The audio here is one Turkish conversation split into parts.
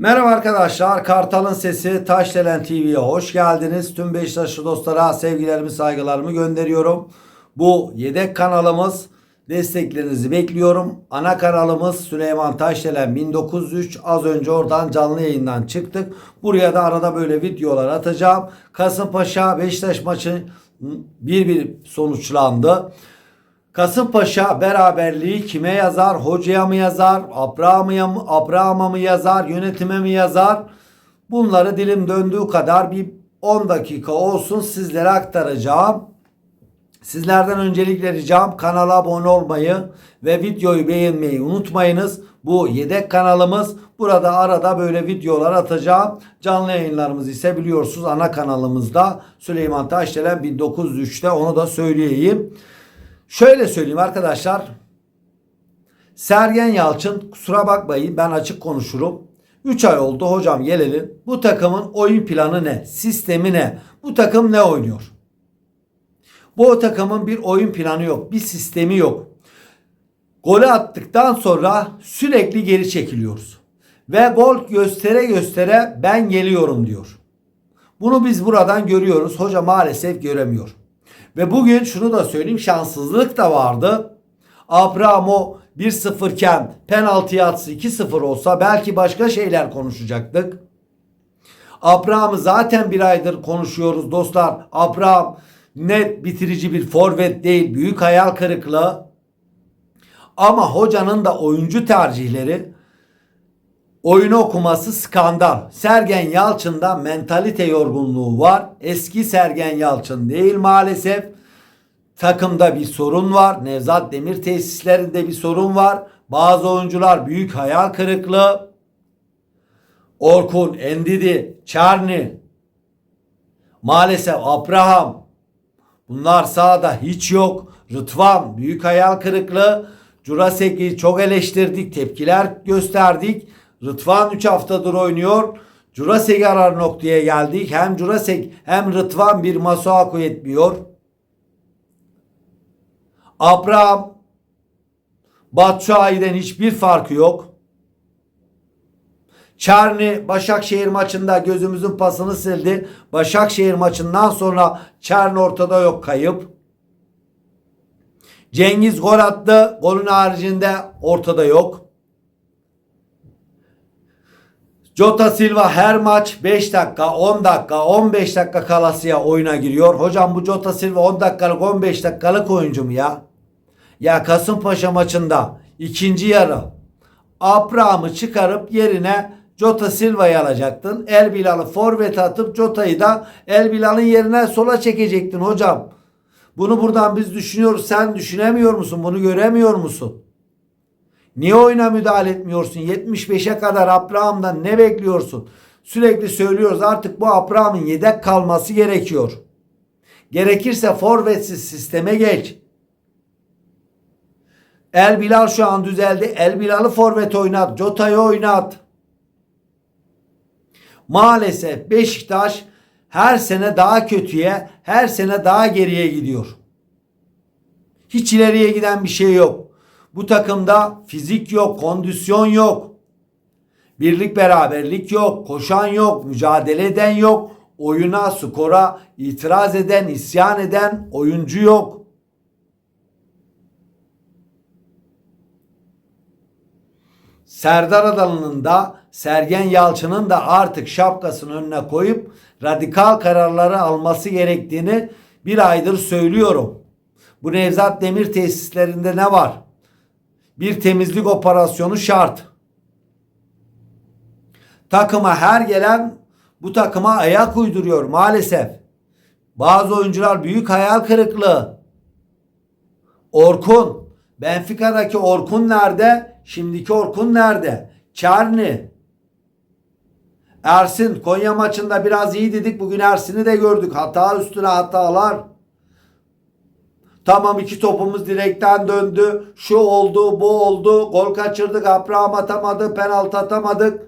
Merhaba arkadaşlar. Kartal'ın Sesi Taşdelen TV'ye hoş geldiniz. Tüm Beşiktaşlı dostlara sevgilerimi, saygılarımı gönderiyorum. Bu yedek kanalımız. Desteklerinizi bekliyorum. Ana kanalımız Süleyman Taşdelen 1903. Az önce oradan canlı yayından çıktık. Buraya da arada böyle videolar atacağım. Kasımpaşa Beşiktaş maçı 1-1 sonuçlandı. Kasımpaşa beraberliği kime yazar? Hocaya mı yazar? Abraham'a mı, Abraham'a mı yazar? Yönetime mi yazar? Bunları dilim döndüğü kadar bir 10 dakika olsun sizlere aktaracağım. Sizlerden öncelikle ricam kanala abone olmayı ve videoyu beğenmeyi unutmayınız. Bu yedek kanalımız. Burada arada böyle videolar atacağım. Canlı yayınlarımız ise biliyorsunuz ana kanalımızda Süleyman Taşdelen 1903'te onu da söyleyeyim. Şöyle söyleyeyim arkadaşlar. Sergen Yalçın kusura bakmayın ben açık konuşurum. 3 ay oldu hocam gelelim. Bu takımın oyun planı ne? Sistemi ne? Bu takım ne oynuyor? Bu takımın bir oyun planı yok. Bir sistemi yok. Golü attıktan sonra sürekli geri çekiliyoruz. Ve gol göstere göstere ben geliyorum diyor. Bunu biz buradan görüyoruz. Hoca maalesef göremiyor. Ve bugün şunu da söyleyeyim şanssızlık da vardı. Abramo 1-0 iken penaltı atsı 2-0 olsa belki başka şeyler konuşacaktık. Abraham'ı zaten bir aydır konuşuyoruz dostlar. Abraham net bitirici bir forvet değil. Büyük hayal kırıklığı. Ama hocanın da oyuncu tercihleri oyunu okuması skandal. Sergen Yalçın'da mentalite yorgunluğu var. Eski Sergen Yalçın değil maalesef. Takımda bir sorun var. Nevzat Demir tesislerinde bir sorun var. Bazı oyuncular büyük hayal kırıklığı. Orkun, Endidi, Çarni, maalesef Abraham. Bunlar sahada hiç yok. Rıdvan büyük hayal kırıklığı. Jurasek'i çok eleştirdik, tepkiler gösterdik. Rıdvan 3 haftadır oynuyor. Jurasek arar noktaya geldik. Hem Jurasek hem Rıdvan bir Masuaku etmiyor. Abraham Batshuayi'den hiçbir farkı yok. Çarni Başakşehir maçında gözümüzün pasını sildi. Başakşehir maçından sonra Çarni ortada yok kayıp. Cengiz gol attı. Golün haricinde ortada yok. Jota Silva her maç 5 dakika, 10 dakika, 15 dakika kalasıya oyuna giriyor. Hocam bu Jota Silva 10 dakikalık, 15 dakikalık oyuncu mu ya? Ya Kasımpaşa maçında ikinci yarı Abraham'ı çıkarıp yerine Jota Silva'yı alacaktın. El Bilal'ı forvet atıp Jota'yı da El Bilal'ın yerine sola çekecektin hocam. Bunu buradan biz düşünüyoruz. Sen düşünemiyor musun? Bunu göremiyor musun? Niye oyuna müdahale etmiyorsun? 75'e kadar Abraham'dan ne bekliyorsun? Sürekli söylüyoruz artık bu Abraham'ın yedek kalması gerekiyor. Gerekirse forvetsiz sisteme geç. El Bilal şu an düzeldi. El Bilal'ı forvet oynat. Jota'yı oynat. Maalesef Beşiktaş her sene daha kötüye, her sene daha geriye gidiyor. Hiç ileriye giden bir şey yok. Bu takımda fizik yok, kondisyon yok. Birlik beraberlik yok, koşan yok, mücadele eden yok. Oyuna, skora itiraz eden, isyan eden oyuncu yok. Serdar Adalı'nın da Sergen Yalçın'ın da artık şapkasını önüne koyup radikal kararları alması gerektiğini bir aydır söylüyorum. Bu Nevzat Demir tesislerinde ne var? Bir temizlik operasyonu şart. Takıma her gelen bu takıma ayak uyduruyor maalesef. Bazı oyuncular büyük hayal kırıklığı. Orkun. Benfica'daki Orkun nerede? Şimdiki Orkun nerede? Çarni. Ersin Konya maçında biraz iyi dedik. Bugün Ersin'i de gördük. Hata üstüne hatalar. Tamam iki topumuz direkten döndü. Şu oldu, bu oldu. Gol kaçırdık. Abraham atamadı. Penaltı atamadık.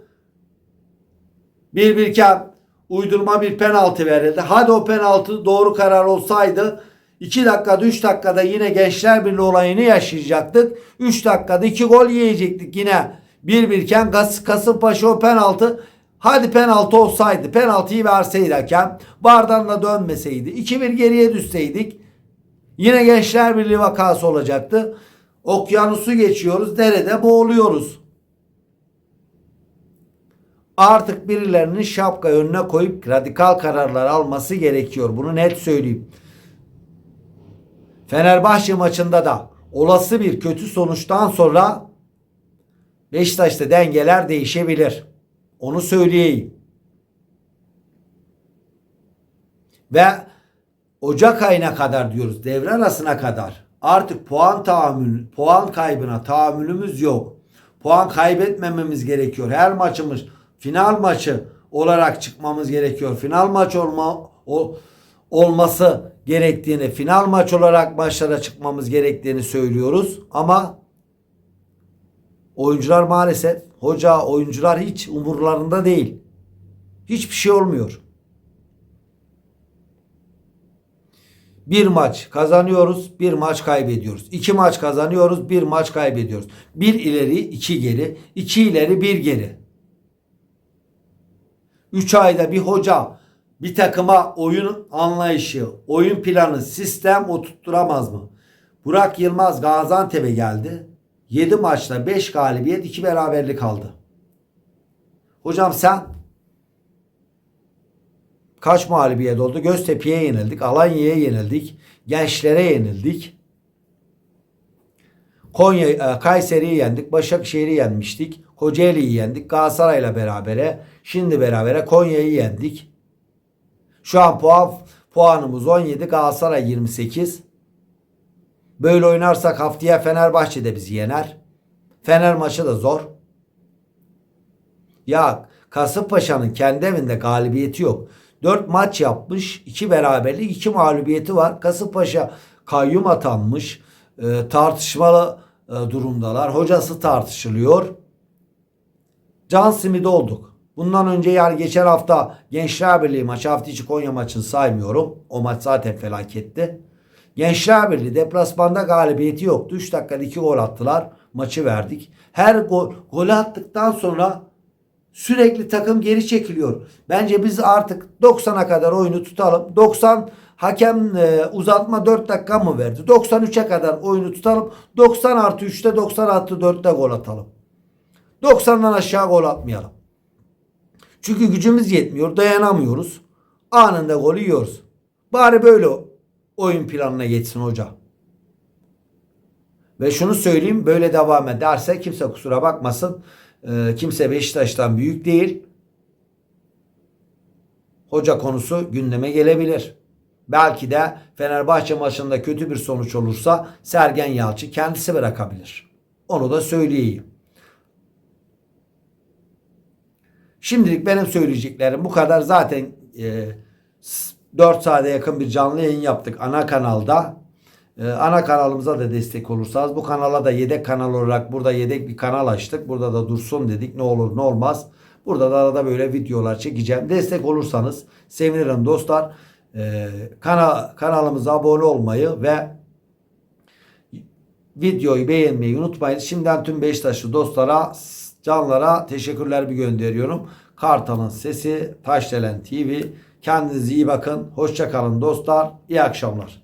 Bir birken uydurma bir penaltı verildi. Hadi o penaltı doğru karar olsaydı 2 dakikada 3 dakikada yine Gençler Birliği olayını yaşayacaktık. 3 dakikada 2 gol yiyecektik yine. 1-1 iken Kas Kasımpaşa o penaltı hadi penaltı olsaydı penaltıyı verseydi hakem bardan da dönmeseydi 2-1 geriye düşseydik yine Gençler Birliği vakası olacaktı. Okyanusu geçiyoruz. Derede boğuluyoruz. Artık birilerinin şapka önüne koyup radikal kararlar alması gerekiyor. Bunu net söyleyeyim. Fenerbahçe maçında da olası bir kötü sonuçtan sonra Beşiktaş'ta dengeler değişebilir. Onu söyleyeyim. Ve Ocak ayına kadar diyoruz. Devre arasına kadar. Artık puan tahammül, puan kaybına tahammülümüz yok. Puan kaybetmememiz gerekiyor. Her maçımız final maçı olarak çıkmamız gerekiyor. Final maç olma o, olması gerektiğini, final maç olarak maçlara çıkmamız gerektiğini söylüyoruz. Ama oyuncular maalesef, hoca, oyuncular hiç umurlarında değil. Hiçbir şey olmuyor. Bir maç kazanıyoruz, bir maç kaybediyoruz. İki maç kazanıyoruz, bir maç kaybediyoruz. Bir ileri, iki geri, iki ileri, bir geri. Üç ayda bir hoca bir takıma oyun anlayışı, oyun planı, sistem oturtturamaz mı? Burak Yılmaz Gaziantep'e geldi. 7 maçta 5 galibiyet, 2 beraberlik aldı. Hocam sen kaç mağlubiyet oldu? Göztepe'ye yenildik, Alanya'ya yenildik, Gençlere yenildik. Konya, e, Kayseri'yi yendik, Başakşehir'i yenmiştik, Kocaeli'yi yendik, Galatasaray'la berabere, şimdi berabere Konya'yı yendik. Şu an puan puanımız 17, Galatasaray 28. Böyle oynarsak haftaya Fenerbahçe de bizi yener. Fener maçı da zor. Ya Kasımpaşa'nın kendi evinde galibiyeti yok. 4 maç yapmış. 2 beraberlik 2 mağlubiyeti var. Kasımpaşa kayyum atanmış. E, tartışmalı e, durumdalar. Hocası tartışılıyor. Can simidi olduk. Bundan önce yani geçen hafta Gençler Birliği maçı hafta içi Konya maçını saymıyorum. O maç zaten felaketti. Gençler Birliği deplasmanda galibiyeti yoktu. 3 dakikada 2 gol attılar. Maçı verdik. Her gol, gol attıktan sonra sürekli takım geri çekiliyor. Bence biz artık 90'a kadar oyunu tutalım. 90 hakem e, uzatma 4 dakika mı verdi? 93'e kadar oyunu tutalım. 90 artı 3'te 90 artı 4'te gol atalım. 90'dan aşağı gol atmayalım. Çünkü gücümüz yetmiyor. Dayanamıyoruz. Anında gol yiyoruz. Bari böyle oyun planına geçsin hoca. Ve şunu söyleyeyim böyle devam ederse kimse kusura bakmasın. Ee, kimse Beşiktaş'tan büyük değil. Hoca konusu gündeme gelebilir. Belki de Fenerbahçe maçında kötü bir sonuç olursa Sergen Yalçın kendisi bırakabilir. Onu da söyleyeyim. Şimdilik benim söyleyeceklerim bu kadar. Zaten e, 4 saate yakın bir canlı yayın yaptık ana kanalda. Ee, ana kanalımıza da destek olursanız bu kanala da yedek kanal olarak burada yedek bir kanal açtık. Burada da dursun dedik. Ne olur ne olmaz. Burada da arada böyle videolar çekeceğim. Destek olursanız sevinirim dostlar. Ee, kana, kanalımıza abone olmayı ve videoyu beğenmeyi unutmayın. Şimdiden tüm Beşiktaşlı dostlara, canlara teşekkürler bir gönderiyorum. Kartal'ın sesi Taşdelen TV. Kendinize iyi bakın. Hoşçakalın dostlar. İyi akşamlar.